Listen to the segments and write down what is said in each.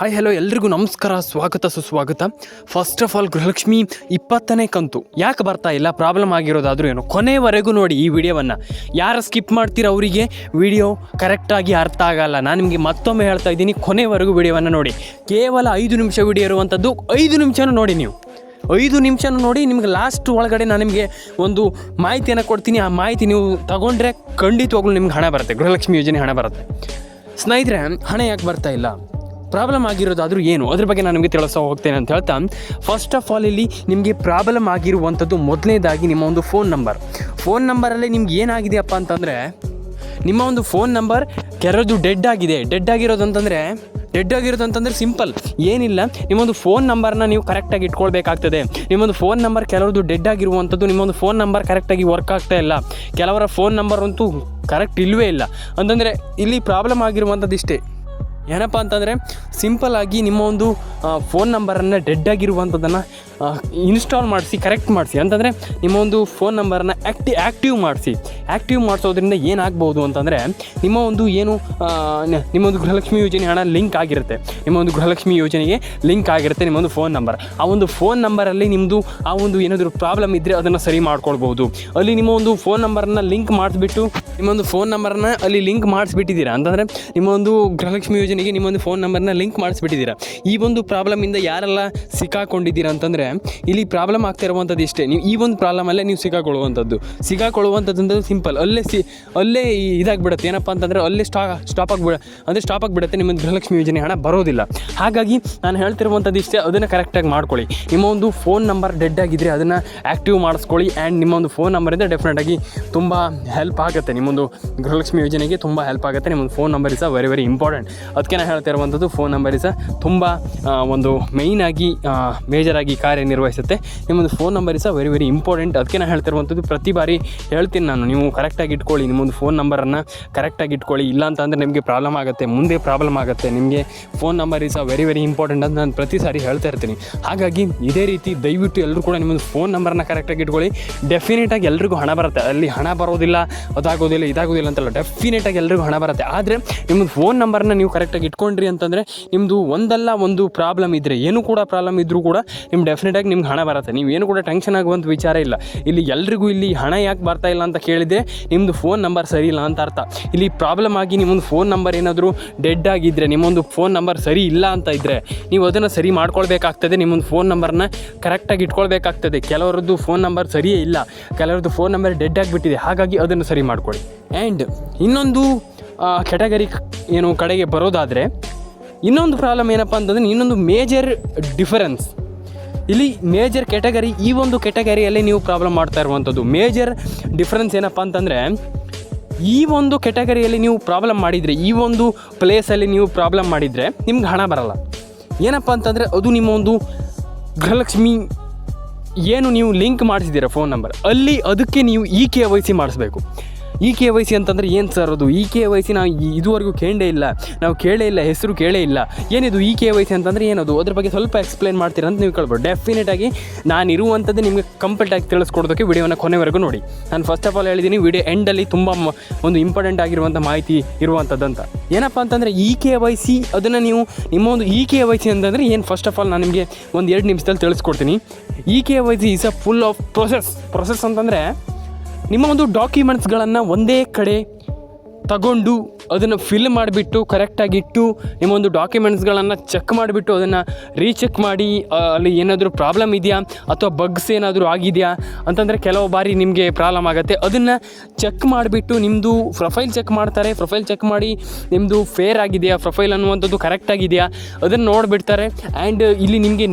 Hi hello ಎಲ್ರಿಗೂ ನಮಸ್ಕಾರ, ಸ್ವಾಗತ, ಸುಸ್ವಾಗತ. ಫಸ್ಟ್ ಆಫ್ ಆಲ್ ಗೃಹಲಕ್ಷ್ಮಿ ಇಪ್ಪತ್ತನೇ ಕಂತು. ಯಾಕೆ ಬರ್ತಾ ಇಲ್ಲ? ಪ್ರಾಬ್ಲಮ್ ಆಗಿರೋದಾದ್ರೂ ಏನು. ಕೊನೆವರೆಗೂ ನೋಡಿ ಈ ವಿಡಿಯೋವನ್ನು. ಯಾರು ಸ್ಕಿಪ್ ಮಾಡ್ತೀರೋ ಅವರಿಗೆ? ವಿಡಿಯೋ ಕರೆಕ್ಟಾಗಿ ಅರ್ಥ ಆಗಲ್ಲ. ನಾನು ನಿಮಗೆ ಮತ್ತೊಮ್ಮೆ ಹೇಳ್ತಾ ಇದ್ದೀನಿ, ಕೊನೆವರೆಗೂ ವಿಡಿಯೋವನ್ನು ನೋಡಿ. ಕೇವಲ ಐದು ನಿಮಿಷ ವಿಡಿಯೋ ಇರುವಂಥದ್ದು ಐದು ನಿಮಿಷನೂ ನೋಡಿ ನೀವು. ಐದು ನಿಮಿಷನೂ ನೋಡಿ, ನಿಮ್ಗೆ ಲಾಸ್ಟ್ ಒಳಗಡೆ ನಾನು ನಿಮಗೆ ಒಂದು ಮಾಹಿತಿಯನ್ನು ಕೊಡ್ತೀನಿ. ಆ ಮಾಹಿತಿ ನೀವು ತಗೊಂಡ್ರೆ ಖಂಡಿತವಾಗ್ಲೂ ನಿಮ್ಗೆ ಹಣ ಬರುತ್ತೆ. ಗೃಹಲಕ್ಷ್ಮಿ ಯೋಜನೆ ಹಣ ಬರುತ್ತೆ. ಸ್ನೇಹಿತರೆ, ಹಣ ಯಾಕೆ ಬರ್ತಾ ಇಲ್ಲ? ಪ್ರಾಬ್ಲಮ್ ಆಗಿರೋದಾದರೂ ಏನು? ಅದ್ರ ಬಗ್ಗೆ ನಾನು ನಿಮಗೆ ತಿಳಿಸ್ತಾ ಹೋಗ್ತೇನೆ ಅಂತ ಹೇಳ್ತಾ ಫಸ್ಟ್ ಆಫ್ ಆಲ್ ಇಲ್ಲಿ ನಿಮಗೆ ಪ್ರಾಬ್ಲಮ್ ಆಗಿರುವಂಥದ್ದು ಮೊದಲನೇದಾಗಿ ನಿಮ್ಮ ಒಂದು ಫೋನ್ ನಂಬರ್ ಫೋನ್ ನಂಬರಲ್ಲಿ ನಿಮ್ಗೆ ಏನಾಗಿದೆಯಪ್ಪ ಅಂತಂದರೆ, ನಿಮ್ಮ ಒಂದು ಫೋನ್ ನಂಬರ್ ಕೆರದು ಡೆಡ್ ಆಗಿದೆ. ಡೆಡ್ ಆಗಿರೋದು ಅಂತಂದರೆ ಡೆಡ್ ಆಗಿರೋದು ಅಂತಂದರೆ ಸಿಂಪಲ್ ಏನಿಲ್ಲ ನಿಮ್ಮೊಂದು ಫೋನ್ ನಂಬರ್ನ ನೀವು ಕರೆಕ್ಟಾಗಿ ಇಟ್ಕೊಳ್ಬೇಕಾಗ್ತದೆ. ನಿಮ್ಮೊಂದು ಫೋನ್ ನಂಬರ್ ಕೆಲವ್ರದ್ದು ಡೆಡ್ ಆಗಿರುವಂಥದ್ದು ನಿಮ್ಮೊಂದು ಫೋನ್ ನಂಬರ್ ಕರೆಕ್ಟಾಗಿ ವರ್ಕ್ ಆಗ್ತಾ ಇಲ್ಲ. ಕೆಲವರ ಫೋನ್ ನಂಬರ್ ಅಂತೂ ಕರೆಕ್ಟ್ ಇಲ್ಲವೇ ಇಲ್ಲ. ಅಂತಂದರೆ ಇಲ್ಲಿ ಪ್ರಾಬ್ಲಮ್ ಆಗಿರುವಂಥದ್ದು ಇಷ್ಟೇ ಏನಪ್ಪ ಅಂತಂದರೆ ಸಿಂಪಲ್ಲಾಗಿ ನಿಮ್ಮ ಒಂದು ಫೋನ್ ನಂಬರನ್ನು ಡೆಡ್ ಆಗಿರುವಂಥದ್ದನ್ನು ಇನ್ಸ್ಟಾಲ್ ಮಾಡಿಸಿ ಕರೆಕ್ಟ್ ಮಾಡಿಸಿ. ಅಂತಂದರೆ ನಿಮ್ಮ ಒಂದು ಫೋನ್ ನಂಬರನ್ನು ಆ್ಯಕ್ಟಿ ಆ್ಯಕ್ಟಿವ್ ಮಾಡಿಸಿ. ಆ್ಯಕ್ಟಿವ್ ಮಾಡಿಸೋದ್ರಿಂದ ಏನಾಗ್ಬೋದು ಅಂತಂದರೆ ನಿಮ್ಮ ಒಂದು ಏನು ನಿಮ್ಮ ಒಂದು ಗೃಹಲಕ್ಷ್ಮಿ ಯೋಜನೆ ಹಣ ಲಿಂಕ್ ಆಗಿರುತ್ತೆ. ನಿಮ್ಮ ಒಂದು ಗೃಹಲಕ್ಷ್ಮಿ ಯೋಜನೆಗೆ ಲಿಂಕ್ ಆಗಿರುತ್ತೆ ನಿಮ್ಮ ಒಂದು ಫೋನ್ ನಂಬರ್ ಆ ಒಂದು ಫೋನ್ ನಂಬರಲ್ಲಿ ನಿಮ್ಮದು ಆ ಒಂದು ಏನಾದರೂ ಪ್ರಾಬ್ಲಮ್ ಇದ್ದರೆ ಅದನ್ನು ಸರಿ ಮಾಡ್ಕೊಳ್ಬೋದು ಅಲ್ಲಿ ನಿಮ್ಮ ಒಂದು ಫೋನ್ ನಂಬರನ್ನು ಲಿಂಕ್ ಮಾಡಿಸ್ಬಿಟ್ಟು ನಿಮ್ಮೊಂದು ಫೋನ್ ನಂಬರನ್ನು ಅಲ್ಲಿ ಲಿಂಕ್ ಮಾಡಿಸ್ಬಿಟ್ಟಿದ್ದೀರಾ ಅಂತಂದರೆ ನಿಮ್ಮ ಒಂದು ಗೃಹಲಕ್ಷ್ಮಿ ಯೋಜನೆಗೆ ನಿಮ್ಮೊಂದು ಫೋನ್ ನಂಬರ್ನ ಲಿಂಕ್ ಮಾಡಿಸ್ಬಿಟ್ಟಿದ್ದೀರಾ. ಈ ಒಂದು ಪ್ರಾಬ್ಲಮಿಂದ ಯಾರೆಲ್ಲ ಸಿಕ್ಕಾಕೊಂಡಿದ್ದೀರಾ ಅಂತಂದರೆ, ಇಲ್ಲಿ ಪ್ರಾಬ್ಲಮ್ ಆಗ್ತಾ ಇರುವಂಥದ್ದು ಇಷ್ಟೇ. ನೀವು ಈ ಒಂದು ಪ್ರಾಬ್ಲಮಲ್ಲೇ ನೀವು ಸಿಕ್ಕಾಕೊಳ್ಳುವಂಥದ್ದು ಅಂದರೆ ಸಿಂಪಲ್ ಅಲ್ಲೇ ಸಿ, ಅಲ್ಲೇ ಇದಾಗ್ಬಿಡುತ್ತೆ. ಏನಪ್ಪ ಅಂತಂದರೆ, ಅಲ್ಲೇ ಸ್ಟಾ ಸ್ಟಾಪ್ ಆಗಿಬಿಡ, ಅಂದರೆ ಸ್ಟಾಪ್ ಆಗಿಬಿಡುತ್ತೆ. ನಿಮ್ಮ ಗೃಹಲಕ್ಷ್ಮಿ ಯೋಜನೆ ಹಣ ಬರೋದಿಲ್ಲ. ಹಾಗಾಗಿ ನಾನು ಹೇಳ್ತಿರುವಂಥದ್ದು ಇಷ್ಟೇ, ಅದನ್ನು ಕರೆಕ್ಟಾಗಿ ಮಾಡ್ಕೊಳ್ಳಿ. ನಿಮ್ಮ ಒಂದು ಫೋನ್ ನಂಬರ್ ಡೆಡ್ ಆಗಿದ್ದರೆ ಅದನ್ನು ಆ್ಯಕ್ಟಿವ್ ಮಾಡಿಸ್ಕೊಳ್ಳಿ. ಆ್ಯಂಡ್ ನಿಮ್ಮ ಒಂದು ಫೋನ್ ನಂಬರಿಂದ ಡೆಫಿನೆಟಾಗಿ ತುಂಬ ಹೆಲ್ಪ್ ಆಗುತ್ತೆ. ನಿಮ್ಮೊಂದು ಗೃಹಲಕ್ಷ್ಮಿ ಯೋಜನೆಗೆ ತುಂಬ ಹೆಲ್ಪ್ ಆಗುತ್ತೆ. ನಿಮ್ಮೊಂದು phone number is very very important ಅದಕ್ಕೆ ನಾನು ಹೇಳ್ತಾ ಇರುವಂಥದ್ದು ಫೋನ್ ನಂಬರ್ ಸಹ ತುಂಬ ಒಂದು ಮೇಯ್ನಾಗಿ ಮೇಜರಾಗಿ ಕಾರ್ಯನಿರ್ವಹಿಸುತ್ತೆ. ನಿಮ್ಮೊಂದು ಫೋನ್ ನಂಬರ್ ಸಹ ವೆರಿ ವೆರಿ ಇಂಪಾರ್ಟೆಂಟ್ ಅದಕ್ಕೆ ನಾನು ಹೇಳ್ತಿರುವಂಥದ್ದು ಪ್ರತಿ ಬಾರಿ ಹೇಳ್ತೀನಿ ನಾನು. ನೀವು ಕರೆಕ್ಟಾಗಿ ಇಟ್ಕೊಳ್ಳಿ, ನಿಮ್ಮೊಂದು ಫೋನ್ ನಂಬರನ್ನು ಕರೆಕ್ಟಾಗಿ ಇಟ್ಕೊಳ್ಳಿ. ಇಲ್ಲ ಅಂತ ಅಂದರೆ ನಿಮಗೆ ಪ್ರಾಬ್ಲಮ್ ಆಗುತ್ತೆ, ಮುಂದೆ ಪ್ರಾಬ್ಲಮ್ ಆಗುತ್ತೆ. ನಿಮಗೆ phone number is very very important ಅಂತ ನಾನು ಪ್ರತಿ ಸಾರಿ ಹೇಳ್ತಾ ಇರ್ತೀನಿ. ಹಾಗಾಗಿ ಇದೇ ರೀತಿ ದಯವಿಟ್ಟು ಎಲ್ಲರೂ ಕೂಡ ನಿಮ್ಮೊಂದು ಫೋನ್ ನಂಬರನ್ನು ಕರೆಕ್ಟಾಗಿ ಇಟ್ಕೊಳ್ಳಿ. ಡೆಫಿನೆಟಾಗಿ ಎಲ್ರಿಗೂ ಹಣ ಬರುತ್ತೆ. ಅಲ್ಲಿ ಹಣ ಬರೋದಿಲ್ಲ, ಅದಾಗೋದಿಲ್ಲ, ಇದಾಗೋದಿಲ್ಲ ಅಂತಲ್ಲ. ಡೆಫಿನೆಟಾಗಿ ಎಲ್ರಿಗೂ ಹಣ ಬರುತ್ತೆ. ಆದರೆ ನಿಮ್ಮದು ಫೋನ್ ನಂಬರ್ನ ನೀವು ಕರೆಕ್ಟಾಗಿ ಇಟ್ಕೊಂಡ್ರಿ ಅಂತಂದರೆ ನಿಮ್ಮದು ಒಂದಲ್ಲ ಒಂದು ಪ್ರಾಬ್ಲಮ್ ಇದ್ದರೆ ಏನು ಕೂಡ ಪ್ರಾಬ್ಲಮ್ ಇದ್ದರೂ ಕೂಡ ನಿಮ್ಮ ಡೆಫಿನೆಟಾಗಿ ನಿಮ್ಗೆ ಹಣ ಬರುತ್ತೆ. ನೀವು ಏನು ಕೂಡ ಟೆನ್ಷನ್ ಆಗುವಂಥ ವಿಚಾರ ಇಲ್ಲ. ಇಲ್ಲಿ ಎಲ್ರಿಗೂ ಇಲ್ಲಿ ಹಣ ಯಾಕೆ ಬರ್ತಾ ಇಲ್ಲ ಅಂತ ಕೇಳಿದರೆ ನಿಮ್ಮದು ಫೋನ್ ನಂಬರ್ ಸರಿ ಇಲ್ಲ ಅಂತ ಅರ್ಥ. ಇಲ್ಲಿ ಪ್ರಾಬ್ಲಮ್ ಆಗಿ ನಿಮ್ಮೊಂದು ಫೋನ್ ನಂಬರ್ ಏನಾದರೂ ಡೆಡ್ ಆಗಿದ್ದರೆ ನಿಮ್ಮೊಂದು ಫೋನ್ ನಂಬರ್ ಸರಿ ಇಲ್ಲ ಅಂತ ಇದ್ದರೆ ನೀವು ಅದನ್ನು ಸರಿ ಮಾಡ್ಕೊಳ್ಬೇಕಾಗ್ತದೆ, ನಿಮ್ಮೊಂದು ಫೋನ್ ನಂಬರ್ನ ಕರೆಕ್ಟಾಗಿ ಇಟ್ಕೊಳ್ಬೇಕಾಗ್ತದೆ. ಕೆಲವರದ್ದು ಫೋನ್ ನಂಬರ್ ಸರಿಯೇ ಇಲ್ಲ. ಕೆಲವರದ್ದು ಫೋನ್ ನಂಬರ್ ಡೆಡ್ ಆಗಿಬಿಟ್ಟಿದೆ. ಹಾಗಾಗಿ ಅದನ್ನು ಸರಿ ಮಾಡ್ಕೊಳ್ಳಿ. ಆ್ಯಂಡ್ ಇನ್ನೊಂದು ಕೆಟಗರಿ ಏನು ಕಡೆಗೆ ಬರೋದಾದರೆ, ಇನ್ನೊಂದು ಪ್ರಾಬ್ಲಮ್ ಏನಪ್ಪ ಅಂತಂದರೆ, ಇನ್ನೊಂದು ಮೇಜರ್ ಡಿಫರೆನ್ಸ್ ಇಲ್ಲಿ ಮೇಜರ್ ಕೆಟಗರಿ ಈ ಒಂದು ಕೆಟಗರಿಯಲ್ಲಿ ನೀವು ಪ್ರಾಬ್ಲಮ್ ಮಾಡ್ತಾ ಇರುವಂಥದ್ದು. ಮೇಜರ್ ಡಿಫ್ರೆನ್ಸ್ ಏನಪ್ಪ ಅಂತಂದರೆ, ಈ ಒಂದು ಕೆಟಗರಿಯಲ್ಲಿ ನೀವು ಪ್ರಾಬ್ಲಮ್ ಮಾಡಿದರೆ, ಈ ಒಂದು ಪ್ಲೇಸಲ್ಲಿ ನೀವು ಪ್ರಾಬ್ಲಮ್ ಮಾಡಿದರೆ, ನಿಮ್ಗೆ ಹಣ ಬರಲ್ಲ. ಏನಪ್ಪ ಅಂತಂದರೆ, ಅದು ನಿಮ್ಮ ಒಂದು ಗೃಹಲಕ್ಷ್ಮಿ ಏನು ನೀವು ಲಿಂಕ್ ಮಾಡಿಸಿದ್ದೀರಾ ಫೋನ್ ನಂಬರ್ ಅಲ್ಲಿ ಅದಕ್ಕೆ ನೀವು ಇ ಕೆ ವೈ ಸಿ ಮಾಡಿಸ್ಬೇಕು. ಇ ಕೆ ವೈ ಸಿ ಅಂತಂದರೆ ಏನು ಸರ್ ಅದು? ಇ ಕೆ ವೈ ಸಿ ನಾವು ಇದುವರೆಗೂ ಕೇಳೇ ಇಲ್ಲ. ನಾವು ಕೇಳೇ ಇಲ್ಲ, ಹೆಸರು ಕೇಳೇ ಇಲ್ಲ. ಏನಿದು ಇ ಕೆ ವೈ ಸಿ ಅಂತಂದರೆ ಏನದು? ಅದ್ರ ಬಗ್ಗೆ ಸ್ವಲ್ಪ ಎಕ್ಸ್ಪ್ಲೈನ್ ಮಾಡ್ತೀರಾ ಅಂತ ನೀವು ಕೇಳ್ಬೋದು. ಡೆಫಿನೆಟಾಗಿ ನಾನು ಇರುವಂಥದ್ದು ನಿಮಗೆ ಕಂಪ್ಲೀಟಾಗಿ ತಿಳಿಸ್ಕೊಡೋದಕ್ಕೆ ವಿಡಿಯೋನ ಕೊನೆವರೆಗೂ ನೋಡಿ. ನಾನು ಫಸ್ಟ್ ಆಫ್ ಆಲ್ ಹೇಳಿದ್ದೀನಿ ವಿಡಿಯೋ ಎಂಡಲ್ಲಿ ತುಂಬ ಒಂದು ಇಂಪಾರ್ಟೆಂಟ್ ಆಗಿರುವಂಥ ಮಾಹಿತಿ ಇರುವಂಥದ್ದಂತ. ಏನಪ್ಪ ಅಂತಂದರೆ ಇ ಕೆ ವೈ ಸಿ ಅದನ್ನು ನೀವು ನಿಮ್ಮ ಒಂದು ಇ ಕೆ ವೈ ಸಿ ಅಂತಂದರೆ ಏನು ಫಸ್ಟ್ ಆಫ್ ಆಲ್ ನಾನು ನಿಮಗೆ ಒಂದು ಎರಡು ನಿಮಿಷದಲ್ಲಿ ತಿಳಿಸ್ಕೊಡ್ತೀನಿ. E K Y C is a full of process process ಅಂತಂದರೆ ನಿಮ್ಮ ಒಂದು ಡಾಕ್ಯುಮೆಂಟ್ಸ್ಗಳನ್ನು ಒಂದೇ ಕಡೆ ತಗೊಂಡು ಅದನ್ನು ಫಿಲ್ ಮಾಡಿಬಿಟ್ಟು ಕರೆಕ್ಟಾಗಿ ಇಟ್ಟು ನಿಮ್ಮ ಒಂದು ಡಾಕ್ಯುಮೆಂಟ್ಸ್ಗಳನ್ನು ಚೆಕ್ ಮಾಡಿಬಿಟ್ಟು ಅದನ್ನು ರೀಚೆಕ್ ಮಾಡಿ ಅಲ್ಲಿ ಏನಾದರೂ ಪ್ರಾಬ್ಲಮ್ ಇದೆಯಾ? ಅಥವಾ ಬಗ್ಸ್ ಏನಾದರೂ ಆಗಿದೆಯಾ? ಅಂತಂದರೆ ಕೆಲವು ಬಾರಿ ನಿಮಗೆ ಪ್ರಾಬ್ಲಮ್ ಆಗುತ್ತೆ. ಅದನ್ನು ಚೆಕ್ ಮಾಡಿಬಿಟ್ಟು ನಿಮ್ಮದು ಪ್ರೊಫೈಲ್ ಚೆಕ್ ಮಾಡ್ತಾರೆ. ಪ್ರೊಫೈಲ್ ಚೆಕ್ ಮಾಡಿ ನಿಮ್ಮದು ಫೇರ್ ಆಗಿದೆಯಾ? ಪ್ರೊಫೈಲ್ ಅನ್ನುವಂಥದ್ದು ಕರೆಕ್ಟಾಗಿದೆಯಾ ಅದನ್ನು ನೋಡಿಬಿಡ್ತಾರೆ. ಆ್ಯಂಡ್ ಇಲ್ಲಿ ನಿಮಗೆ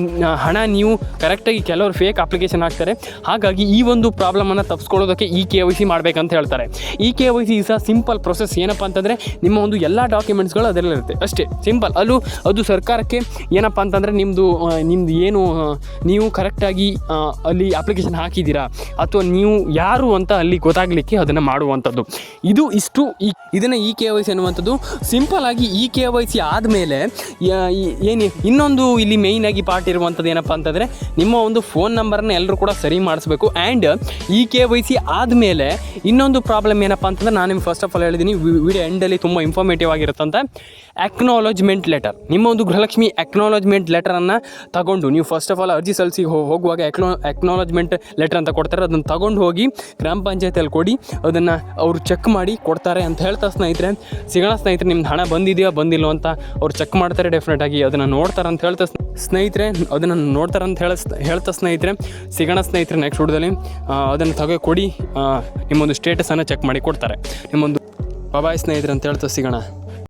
ಹಣ ನೀವು ಕರೆಕ್ಟಾಗಿ ಕೆಲವರು ಫೇಕ್ ಅಪ್ಲಿಕೇಶನ್ ಹಾಕ್ತಾರೆ. ಹಾಗಾಗಿ ಈ ಒಂದು ಪ್ರಾಬ್ಲಮನ್ನು ತಪ್ಪಿಸ್ಕೊಳ್ಳೋದಕ್ಕೆ ಈ ಕೆ ವೈ ಸಿ ಮಾಡಬೇಕಂತ ಹೇಳ್ತಾರೆ. E K Y C is a simple process ಏನಪ್ಪ ಅಂತಂದರೆ ನಿಮ್ಮ ಒಂದು ಎಲ್ಲ ಡಾಕ್ಯುಮೆಂಟ್ಸ್ಗಳು ಅದರಲ್ಲಿರುತ್ತೆ ಅಷ್ಟೇ ಸಿಂಪಲ್ ಅಲ್ಲೂ ಅದು ಸರ್ಕಾರಕ್ಕೆ ಏನಪ್ಪ ಅಂತಂದರೆ ನಿಮ್ಮದು ನಿಮ್ಮದು ಏನು ನೀವು ಕರೆಕ್ಟಾಗಿ ಅಲ್ಲಿ ಅಪ್ಲಿಕೇಶನ್ ಹಾಕಿದ್ದೀರಾ ಅಥವಾ ನೀವು ಯಾರು ಅಂತ ಅಲ್ಲಿ ಗೊತ್ತಾಗಲಿಕ್ಕೆ ಅದನ್ನು ಮಾಡುವಂಥದ್ದು. ಇದು ಇಷ್ಟು ಈ, ಇದನ್ನು ಇ ಕೆ ವೈ ಸಿ ಅನ್ನುವಂಥದ್ದು. ಸಿಂಪಲ್ ಆಗಿ ಇ ಕೆ ವೈ ಸಿ ಆದಮೇಲೆ ಏನು, ಇನ್ನೊಂದು ಇಲ್ಲಿ ಮೇಯ್ನ್ ಆಗಿ ಪಾರ್ಟ್ ಇರುವಂಥದ್ದು ಏನಪ್ಪ ಅಂತಂದರೆ ನಿಮ್ಮ ಒಂದು ಫೋನ್ ನಂಬರ್ನ ಎಲ್ಲರೂ ಕೂಡ ಸರಿ ಮಾಡಿಸ್ಬೇಕು. And e K Y C ಆದಮೇಲೆ ಇನ್ನೊಂದು ಪ್ರಾಬ್ಲಮ್ ಏನಪ್ಪ ಅಂತಂದ್ರೆ ನಾನು ನಿಮ್ಗೆ ಫಸ್ಟ್ ಆಫ್ ಆಲ್ ಹೇಳಿದ್ದೀನಿ ವಿಡಿಯೋ ಎಂಡಲ್ಲಿ ವಿಡಿಯೋದಲ್ಲಿ ತುಂಬ ಇನ್ಫಾರ್ಮೇಟಿವ್ ಆಗಿರುತ್ತಂತೆ ಅಕ್ನಾಲಜ್ಮೆಂಟ್ ಲೆಟರ್ ನಿಮ್ಮ ಒಂದು ಗೃಹಲಕ್ಷ್ಮಿ ಅಕ್ನಾಲಜ್ಮೆಂಟ್ ಲೆಟರನ್ನು ತಗೊಂಡು, ನೀವು ಫಸ್ಟ್ ಆಫ್ ಆಲ್ ಅರ್ಜಿ ಸಲ್ಲಿಸಿ ಹೋಗುವಾಗ ಅಕ್ನೋ ಎಕ್ನಾಲಜ್ಮೆಂಟ್ ಲೆಟರ್ ಅಂತ ಕೊಡ್ತಾರೆ. ಅದನ್ನು ತಗೊಂಡು ಹೋಗಿ ಗ್ರಾಮ ಪಂಚಾಯತಿಯಲ್ಲಿ ಕೊಡಿ, ಅದನ್ನು ಅವರು ಚೆಕ್ ಮಾಡಿ ಕೊಡ್ತಾರೆ ಅಂತ ಹೇಳ್ತಾ ಸ್ನೇಹಿತರೆ. ಸಿಗೋಣ ಸ್ನೇಹಿತರೆ, ನಿಮ್ದು ಹಣ ಬಂದಿದೆಯಾ ಬಂದಿಲ್ಲೋ ಅಂತ ಅವ್ರು ಚೆಕ್ ಮಾಡ್ತಾರೆ ಡೆಫಿನೆಟ್ ಆಗಿ, ಅದನ್ನು ನೋಡ್ತಾರೆ ಅಂತ ಹೇಳ್ತಾ ಸ್ನೇ- ಸ್ನೇಹಿತರೆ, ಅದನ್ನು ನೋಡ್ತಾರೆ ಅಂತ ಹೇಳ ಹೇಳ್ತಾ ಸ್ನೇಹಿತರೆ, ಸಿಗೋಣ ಸ್ನೇಹಿತರೆ ನೆಕ್ಸ್ಟ್ ವಿಡಿಯೋದಲ್ಲಿ ಅದನ್ನು ತಗೋ ಕೊಡಿ ನಿಮ್ಮೊಂದು ಸ್ಟೇಟಸನ್ನು ಚೆಕ್ ಮಾಡಿ ಕೊಡ್ತಾರೆ. ನಿಮ್ಮೊಂದು ಬಾಯ್ ಸ್ನೇಹಿತರೆ ಅಂತ ಹೇಳ್ತಾ ಸಿಗೋಣ.